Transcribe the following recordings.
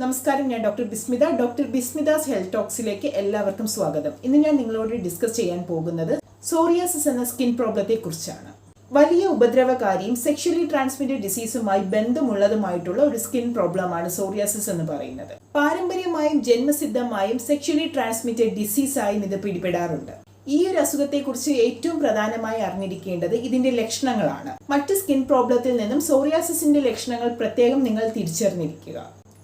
നമസ്കാരം ഞാൻ doctor Bismitha. Doctor Bismitha's health ടോക്സിലേക്ക് എല്ലാവർക്കും സ്വാഗതം. ഇന്ന് ഞാൻ നിങ്ങളോട് ഡിസ്കസ് ചെയ്യാൻ പോകുന്നത് സോറിയാസിസ് എന്ന സ്കിൻ പ്രോബ്ലത്തെ കുറിച്ചാണ് വലിയ ഉപദ്രവകാരിയും സെക്ഷലി ട്രാൻസ്മിറ്റഡ് ഡിസീസുമായി ബന്ധമുള്ളതുമായിട്ടുള്ള ഒരു സ്കിൻ പ്രോബ്ലമാണ് സോറിയാസിസ് എന്ന് പറയുന്നത്. പാരമ്പര്യമായും ജന്മസിദ്ധമായും സെക്ഷലി ട്രാൻസ്മിറ്റഡ് ഡിസീസായും ഇത് പിടിപെടാറുണ്ട്. ഈ ഒരു അസുഖത്തെക്കുറിച്ച് ഏറ്റവും പ്രധാനമായി അറിഞ്ഞിരിക്കേണ്ടത് ഇതിന്റെ ലക്ഷണങ്ങളാണ്. മറ്റ് സ്കിൻ പ്രോബ്ലത്തിൽ നിന്നും സോറിയാസിസിന്റെ ലക്ഷണങ്ങൾ പ്രത്യേകം നിങ്ങൾ തിരിച്ചറിഞ്ഞിരിക്കുക.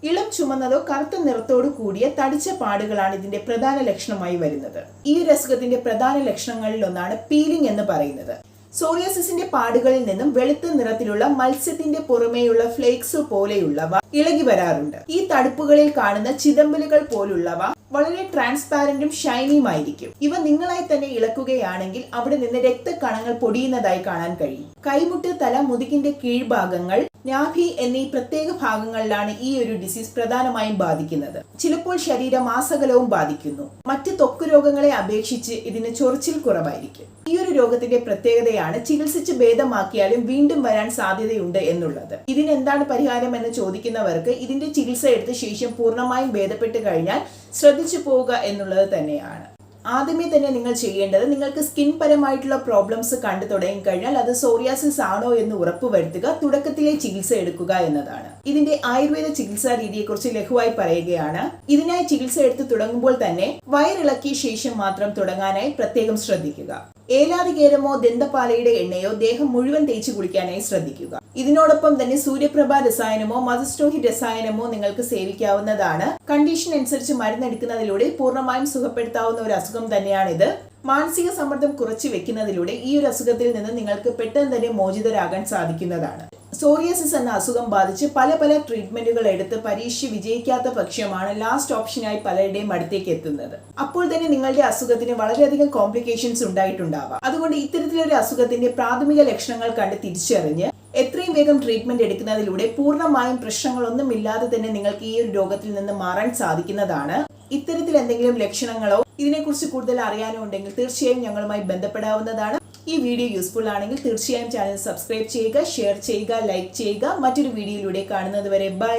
ഇളം ചുമന്നതോ കറുത്ത നിറത്തോടു കൂടിയ തടിച്ച പാടുകളാണ് ഇതിന്റെ പ്രധാന ലക്ഷണമായി വരുന്നത്. ഈ രസകത്തിന്റെ പ്രധാന ലക്ഷണങ്ങളിൽ ഒന്നാണ് പീലിംഗ് എന്ന് പറയുന്നത്. സോറിയാസിസിന്റെ പാടുകളിൽ നിന്നും വെളുത്ത നിറത്തിലുള്ള മത്സ്യത്തിന്റെ പുറമേയുള്ള ഫ്ലേക്സ് പോലെയുള്ളവ ഇളകി വരാറുണ്ട്. ഈ തടുപ്പുകളിൽ കാണുന്ന ചിതമ്പലുകൾ പോലുള്ളവ വളരെ ട്രാൻസ്പാരന്റും ഷൈനിയുമായിരിക്കും. ഇവ നിങ്ങളായി തന്നെ ഇളക്കുകയാണെങ്കിൽ അവിടെ നിന്ന് രക്തക്കണങ്ങൾ പൊടിയുന്നതായി കാണാൻ കഴിയും. കൈമുട്ട് തല മുതുകിന്റെ കീഴ്ഭാഗങ്ങൾ നാഭി എന്നീ പ്രത്യേക ഭാഗങ്ങളിലാണ് ഈ ഒരു ഡിസീസ് പ്രധാനമായും ബാധിക്കുന്നത്. ചിലപ്പോൾ ശരീരം ആസകലവും ബാധിക്കുന്നു. മറ്റ് തൊക്ക് രോഗങ്ങളെ അപേക്ഷിച്ച് ഇതിന് ചൊറിച്ചിൽ കുറവായിരിക്കും. ഈ ഒരു രോഗത്തിന്റെ പ്രത്യേകതയാണ് ചികിത്സിച്ച് ഭേദമാക്കിയാലും വീണ്ടും വരാൻ സാധ്യതയുണ്ട് എന്നുള്ളത്. ഇതിന് എന്താണ് പരിഹാരം എന്ന് ചോദിക്കുന്നവർക്ക് ഇതിന്റെ ചികിത്സ എടുത്ത ശേഷം പൂർണമായും ഭേദപ്പെട്ട് കഴിഞ്ഞാൽ ശ്രദ്ധിച്ചു പോവുക എന്നുള്ളത് തന്നെയാണ്. ആദ്യമേ തന്നെ നിങ്ങൾ ചെയ്യേണ്ടത് നിങ്ങൾക്ക് സ്കിൻ പരമായിട്ടുള്ള പ്രോബ്ലംസ് കണ്ടു തുടങ്ങി കഴിഞ്ഞാൽ അത് സോറിയാസിസ് ആണോ എന്ന് ഉറപ്പുവരുത്തുക തുടക്കത്തിലെ ചികിത്സ എടുക്കുക എന്നതാണ്. ഇതിന്റെ ആയുർവേദ ചികിത്സാ രീതിയെക്കുറിച്ച് ലഘുവായി പറയുകയാണ്. ഇതിനായി ചികിത്സ എടുത്ത് തുടങ്ങുമ്പോൾ തന്നെ വയറിളക്കിയ ശേഷം മാത്രം തുടങ്ങാനായി പ്രത്യേകം ശ്രദ്ധിക്കുക. ഏലാതികേരമോ ദന്തപാലയുടെ എണ്ണയോ ദേഹം മുഴുവൻ തേച്ചു കുളിക്കാനായി ശ്രദ്ധിക്കുക. ഇതിനോടൊപ്പം തന്നെ സൂര്യപ്രഭ രസായനമോ മതസ്റ്റോഹി രസായനമോ നിങ്ങൾക്ക് സേവിക്കാവുന്നതാണ്. കണ്ടീഷൻ അനുസരിച്ച് മരുന്നെടുക്കുന്നതിലൂടെ പൂർണമായും സുഖപ്പെടുത്താവുന്ന ഒരു അസുഖം തന്നെയാണിത്. മാനസിക സമ്മർദ്ദം കുറച്ചു വെക്കുന്നതിലൂടെ ഈ ഒരു അസുഖത്തിൽ നിന്ന് നിങ്ങൾക്ക് പെട്ടെന്ന് തന്നെ മോചിതരാകാൻ സാധിക്കുന്നതാണ്. സോറിയസിസ് എന്ന അസുഖം ബാധിച്ച് പല പല ട്രീറ്റ്മെന്റുകൾ എടുത്ത് പരീക്ഷ വിജയിക്കാത്ത പക്ഷമാണ് ലാസ്റ്റ് ഓപ്ഷനായി പലരുടെയും അടുത്തേക്ക് എത്തുന്നത്. അപ്പോൾ തന്നെ നിങ്ങളുടെ അസുഖത്തിന് വളരെയധികം കോംപ്ലിക്കേഷൻസ് ഉണ്ടായിട്ടുണ്ടാവാം. അതുകൊണ്ട് ഇത്തരത്തിലൊരു അസുഖത്തിന്റെ പ്രാഥമിക ലക്ഷണങ്ങൾ കണ്ട് തിരിച്ചറിഞ്ഞ് എത്രയും വേഗം ട്രീറ്റ്മെന്റ് എടുക്കുന്നതിലൂടെ പൂർണമായും പ്രശ്നങ്ങളൊന്നും ഇല്ലാതെ തന്നെ നിങ്ങൾക്ക് ഈ ഒരു രോഗത്തിൽ നിന്ന് മാറാൻ സാധിക്കുന്നതാണ്. ഇത്തരത്തിൽ എന്തെങ്കിലും ലക്ഷണങ്ങളോ ഇതിനെക്കുറിച്ച് കൂടുതൽ അറിയാനോ ഉണ്ടെങ്കിൽ തീർച്ചയായും ഞങ്ങളുമായി ബന്ധപ്പെടാവുന്നതാണ്. ഈ വീഡിയോ യൂസ്ഫുൾ ആണെങ്കിൽ തീർച്ചയായും ചാനൽ സബ്സ്ക്രൈബ് ചെയ്യുക ഷെയർ ചെയ്യുക ലൈക്ക് ചെയ്യുക. മറ്റൊരു വീഡിയോയിലൂടെ കാണുന്നത് വരെ ബൈ